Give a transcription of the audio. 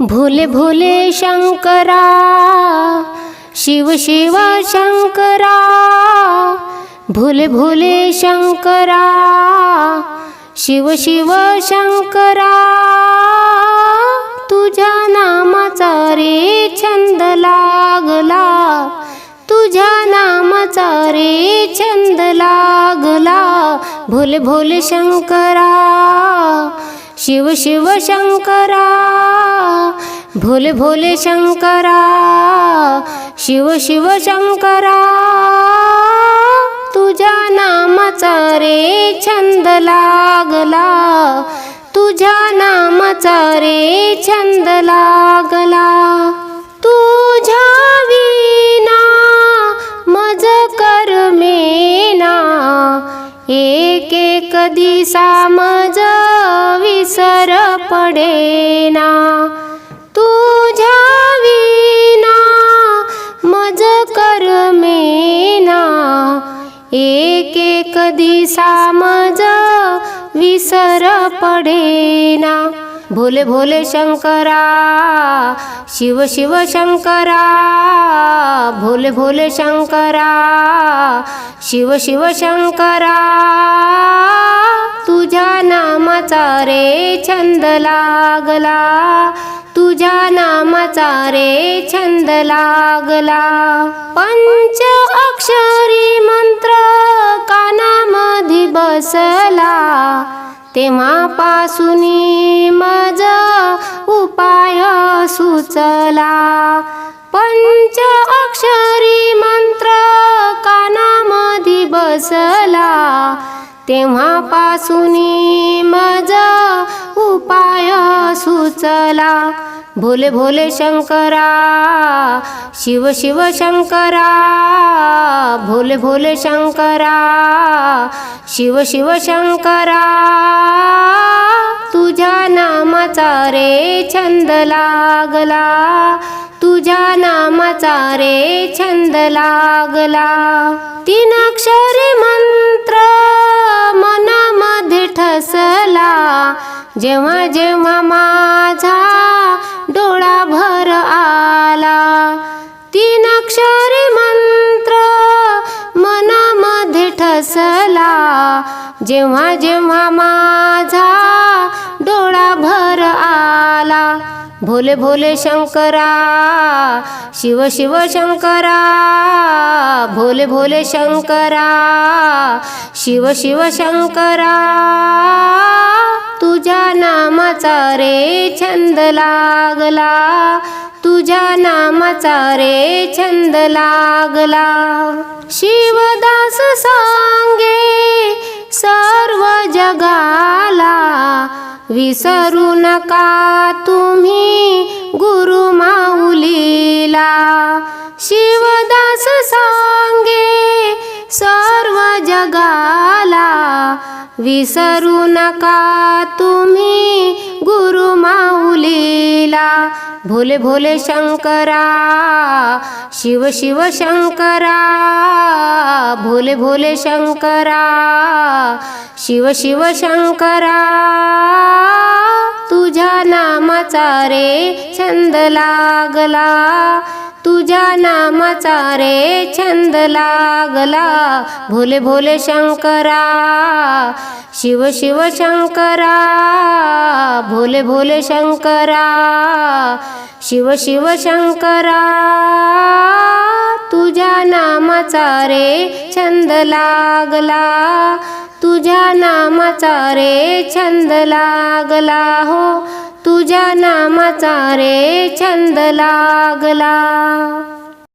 भोले भोले शंकरा शिव शिव शंकरा भोले भोले शंकरा शिव शिव शंकरा तुझ्या नामाचा रे छंद लागला तुझ्या नामाचा रे छंद लागला भोले भोले शंकरा शिव शिव शंकरा भोले भोले शंकरा शिव शिव शंकरा तुझ्या नामाचा रे छंद लागला तुझ्या नामाचा रे छंद लागला. तुझ्या विना मज कर मेना एक एक दिसा मज कर मेना एक एक दिसा मज विसर पडेना. भोले भोले शंकरा शिव शिव शंकरा भोले भोले शंकरा शिव शिव शंकरा तुझ्या नामाचा रे छंद लागला. तुझ्या नामाचा रे छंद लागला. पंच अक्षरी मंत्र कानामध्ये बसला. तेव्हापासून मज उपाय सुचला. पंच अक्षरी मंत्र कानामध्ये बसला. तेव्हापासून मज उपाय सुचला. भोले भोले शंकरा शिव शिव शंकरा भोले भोले शंकरा शिव शिव शंकरा तुझ्या नामाचा रे छंद लागला. तुझ्या नामाचा रे छंद लागला. तीन अक्षरी मंत्र मनामध्ये ठसला. जेव्हा जेव्हा माझा डोळा भर आला तीन अक्षरी मंत्र मनामध्ये ठसला. जेव्हा जेव्हा माझा डोळा भर आला भोले भोले शंकरा शिव शिव शंकरा भोले भोले शंकरा शिव शिव शंकरा तुझ्या नामाचा रे छंद लागला तुझ्या नामाचा रे छंद लागला. शिवदास सांगे सर्व जगाला विसरू नका जगाला विसरू नका तुम्ही गुरु माऊलीला. भोले भोले शंकरा शिव शिव शंकरा भोले भोले शंकरा शिव शिव शंकरा. तुझ्या नामाचा रे छंद लागला. तुझ्या नामाचा रे छंद लागला. भोले भोले शंकरा शिव शिव शंकरा भोले भोले शंकरा शिव शिव शंकरा. नामाचा रे छंद लागला. तुझ्या नामाचा रे छंद लागला हो. तुझ्या नामाचा रे छंद लागला.